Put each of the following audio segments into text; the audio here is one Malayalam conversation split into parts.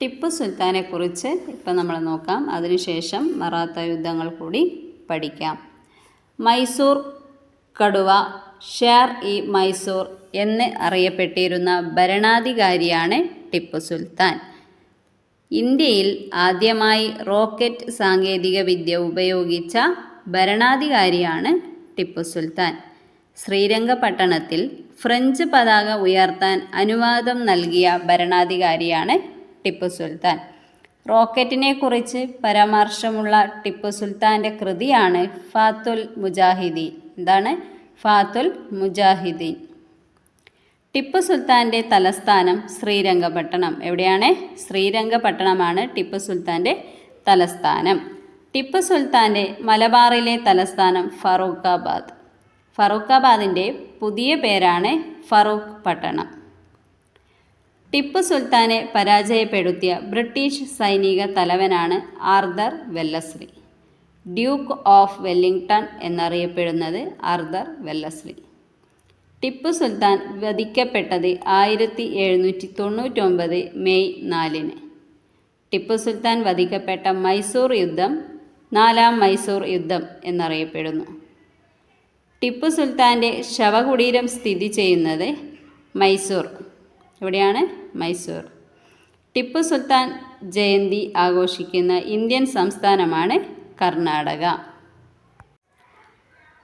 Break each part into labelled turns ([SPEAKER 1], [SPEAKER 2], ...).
[SPEAKER 1] ടിപ്പു സുൽത്താനെ കുറിച്ച് ഇപ്പം നമ്മൾ നോക്കാം. അതിനുശേഷം മറാത്ത യുദ്ധങ്ങൾ കൂടി പഠിക്കാം. മൈസൂർ കടുവ ഷേർ ഇ മൈസൂർ എന്ന് അറിയപ്പെട്ടിരുന്ന ഭരണാധികാരിയാണ് ടിപ്പു സുൽത്താൻ. ഇന്ത്യയിൽ ആദ്യമായി റോക്കറ്റ് സാങ്കേതിക വിദ്യ ഉപയോഗിച്ച ഭരണാധികാരിയാണ് ടിപ്പു സുൽത്താൻ. ശ്രീരംഗപട്ടണത്തിൽ ഫ്രഞ്ച് പതാക ഉയർത്താൻ അനുവാദം നൽകിയ ഭരണാധികാരിയാണ് ടിപ്പു സുൽത്താൻ. റോക്കറ്റിനെ കുറിച്ച് പരാമർശമുള്ള ടിപ്പു സുൽത്താന്റെ കൃതിയാണ് ഫാത്തുൽ മുജാഹിദീൻ. എന്താണ്? ഫാത്തുൽ മുജാഹിദീൻ. ടിപ്പു സുൽത്താന്റെ തലസ്ഥാനം ശ്രീരംഗപട്ടണം. എവിടെയാണ്? ശ്രീരംഗപട്ടണമാണ് ടിപ്പു സുൽത്താന്റെ തലസ്ഥാനം. ടിപ്പു സുൽത്താന്റെ മലബാറിലെ തലസ്ഥാനം ഫറൂഖാബാദ്. ഫറൂഖാബാദിന്റെ പുതിയ പേരാണ് ഫറൂഖ് പട്ടണം. ടിപ്പു സുൽത്താനെ പരാജയപ്പെടുത്തിയ ബ്രിട്ടീഷ് സൈനിക തലവനാണ് Arthur Wellesley duke of Wellington എന്നറിയപ്പെടുന്നത് ആർദർ വെല്ലസ്ലി ടിപ്പു സുൽത്താൻ വധിക്കപ്പെട്ടത് ആയിരത്തി എഴുന്നൂറ്റി തൊണ്ണൂറ്റൊമ്പത് മെയ് നാലിന്. ടിപ്പു സുൽത്താൻ വധിക്കപ്പെട്ട മൈസൂർ യുദ്ധം നാലാം മൈസൂർ യുദ്ധം എന്നറിയപ്പെടുന്നു. ടിപ്പു സുൽത്താന്റെ ശവകുടീരം സ്ഥിതി ചെയ്യുന്നത് മൈസൂർ. എവിടെയാണ് മൈസൂർ. ടിപ്പു സുൽത്താൻ ജയന്തി ആഘോഷിക്കുന്ന ഇന്ത്യൻ സംസ്ഥാനമാണ് കർണാടക.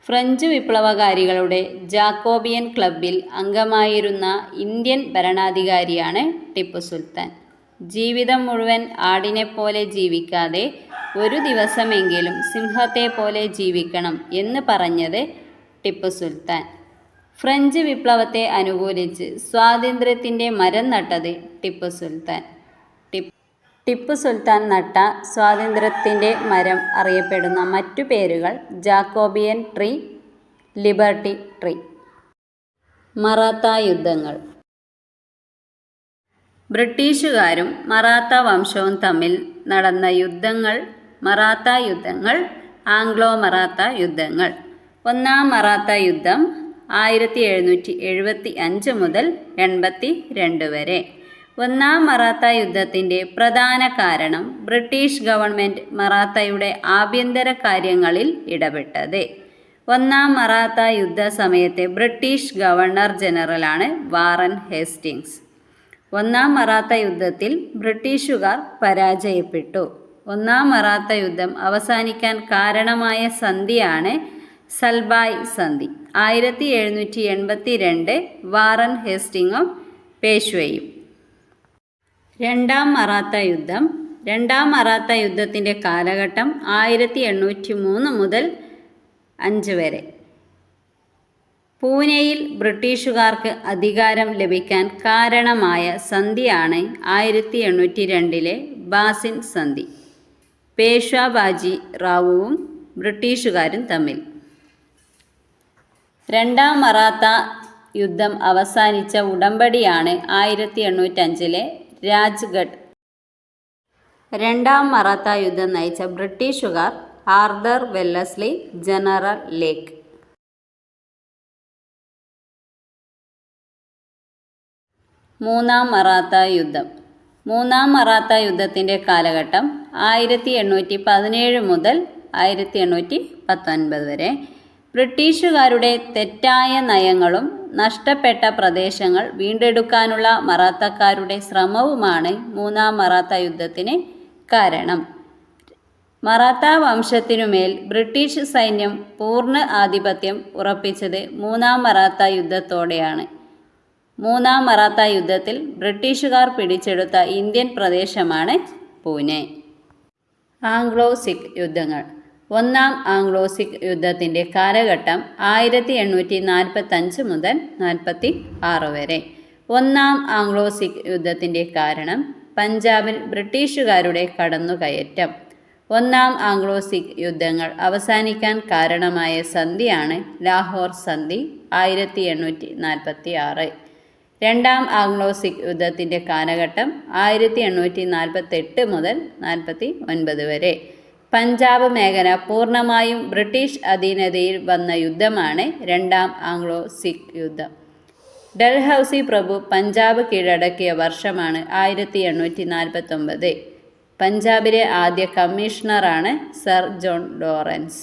[SPEAKER 1] ഫ്രഞ്ച് വിപ്ലവകാരികളുടെ ജാക്കോബിയൻ ക്ലബിൽ അംഗമായിരുന്ന ഇന്ത്യൻ ഭരണാധികാരിയാണ് ടിപ്പു സുൽത്താൻ. ജീവിതം മുഴുവൻ ആടിനെ പോലെ ജീവിക്കാതെ ഒരു ദിവസമെങ്കിലും സിംഹത്തെ പോലെ ജീവിക്കണം എന്ന് പറഞ്ഞത് ടിപ്പു സുൽത്താൻ. ഫ്രഞ്ച് വിപ്ലവത്തെ അനുകൂലിച്ച് സ്വാതന്ത്ര്യത്തിന്റെ മരം നട്ടത് ടിപ്പു സുൽത്താൻ. ടിപ്പ് സുൽത്താൻ നട്ട സ്വാതന്ത്ര്യത്തിന്റെ മരം അറിയപ്പെടുന്ന മറ്റു പേരുകൾ Jacobin tree liberty tree. Maratha യുദ്ധങ്ങൾ. ബ്രിട്ടീഷുകാരും മറാത്ത വംശവും തമ്മിൽ നടന്ന യുദ്ധങ്ങൾ മറാത്ത യുദ്ധങ്ങൾ ആംഗ്ലോ മറാത്ത യുദ്ധങ്ങൾ. ഒന്നാം മറാത്ത യുദ്ധം ആയിരത്തി എഴുന്നൂറ്റി എഴുപത്തി അഞ്ച് മുതൽ എൺപത്തി രണ്ട് വരെ. ഒന്നാം മറാത്ത യുദ്ധത്തിന്റെ പ്രധാന കാരണം ബ്രിട്ടീഷ് ഗവൺമെന്റ് മറാത്തയുടെ ആഭ്യന്തര കാര്യങ്ങളിൽ ഇടപെട്ടത്. ഒന്നാം മറാത്ത യുദ്ധ സമയത്തെ ബ്രിട്ടീഷ് ഗവർണർ ജനറലാണ് വാറൻ ഹേസ്റ്റിങ്സ് ഒന്നാം മറാത്ത യുദ്ധത്തിൽ ബ്രിട്ടീഷുകാർ പരാജയപ്പെട്ടു. ഒന്നാം മറാത്ത യുദ്ധം അവസാനിക്കാൻ കാരണമായ സന്ധിയാണ് സൽബായ് സന്ധി. ആയിരത്തി എഴുന്നൂറ്റി എൺപത്തി രണ്ട് വാറൻ ഹേസ്റ്റിങ്ങും പേഷ്വയും. രണ്ടാം മറാത്ത യുദ്ധം. രണ്ടാം മറാത്ത യുദ്ധത്തിന്റെ കാലഘട്ടം ആയിരത്തി എണ്ണൂറ്റി മൂന്ന് മുതൽ അഞ്ച് വരെ. പൂനെയിൽ ബ്രിട്ടീഷുകാർക്ക് അധികാരം ലഭിക്കാൻ കാരണമായ സന്ധിയാണ് ആയിരത്തി എണ്ണൂറ്റി രണ്ടിലെ ബാസിൻ സന്ധി. പേഷ്വാബാജി റാവുവും ബ്രിട്ടീഷുകാരും തമ്മിൽ. രണ്ടാം മറാത്ത യുദ്ധം അവസാനിച്ച ഉടമ്പടിയാണ് ആയിരത്തി എണ്ണൂറ്റഞ്ചിലെ രാജ്ഗഡ് രണ്ടാം മറാത്ത യുദ്ധം നയിച്ച ബ്രിട്ടീഷുകാർ ആർദർ വെല്ലസ്ലി ജനറൽ ലേക്ക്. മൂന്നാം മറാത്ത യുദ്ധം. മൂന്നാം മറാത്ത യുദ്ധത്തിന്റെ കാലഘട്ടം ആയിരത്തി എണ്ണൂറ്റി പതിനേഴ് മുതൽ ആയിരത്തി എണ്ണൂറ്റി പത്തൊൻപത് വരെ. ബ്രിട്ടീഷുകാരുടെ തെറ്റായ നയങ്ങളും നഷ്ടപ്പെട്ട പ്രദേശങ്ങൾ വീണ്ടെടുക്കാനുള്ള മറാത്തക്കാരുടെ ശ്രമവുമാണ് മൂന്നാം മറാത്ത യുദ്ധത്തിന് കാരണം. മറാത്ത വംശത്തിനുമേൽ ബ്രിട്ടീഷ് സൈന്യം പൂർണ ആധിപത്യം ഉറപ്പിച്ചത് മൂന്നാം മറാത്ത യുദ്ധത്തോടെയാണ്. മൂന്നാം മറാത്ത യുദ്ധത്തിൽ ബ്രിട്ടീഷുകാർ പിടിച്ചെടുത്ത ഇന്ത്യൻ പ്രദേശമാണ് പൂനെ. ആംഗ്ലോ സിഖ് യുദ്ധങ്ങൾ. ഒന്നാം ആംഗ്ലോസിക് യുദ്ധത്തിന്റെ കാലഘട്ടം ആയിരത്തി എണ്ണൂറ്റി നാൽപ്പത്തഞ്ച് മുതൽ നാൽപ്പത്തി ആറ് വരെ. ഒന്നാം ആംഗ്ലോസിക് യുദ്ധത്തിന്റെ കാരണം പഞ്ചാബിൽ ബ്രിട്ടീഷുകാരുടെ കടന്നുകയറ്റം. ഒന്നാം ആംഗ്ലോസിക് യുദ്ധങ്ങൾ അവസാനിക്കാൻ കാരണമായ സന്ധിയാണ് ലാഹോർ സന്ധി ആയിരത്തി എണ്ണൂറ്റി നാൽപ്പത്തി ആറ് രണ്ടാം ആംഗ്ലോസിക് യുദ്ധത്തിന്റെ കാലഘട്ടം ആയിരത്തി എണ്ണൂറ്റി നാൽപ്പത്തെട്ട് മുതൽ നാൽപ്പത്തി ഒൻപത് വരെ. പഞ്ചാബ് മേഖല പൂർണമായും ബ്രിട്ടീഷ് അധീനതയിൽ വന്ന യുദ്ധമാണ് രണ്ടാം ആംഗ്ലോ സിഖ് യുദ്ധം. ഡൽഹൌസി പ്രഭു പഞ്ചാബ് കീഴടക്കിയ വർഷമാണ് ആയിരത്തി എണ്ണൂറ്റി നാൽപ്പത്തൊമ്പത് പഞ്ചാബിലെ ആദ്യ കമ്മീഷണറാണ് സർ ജോൺ ലോറൻസ്.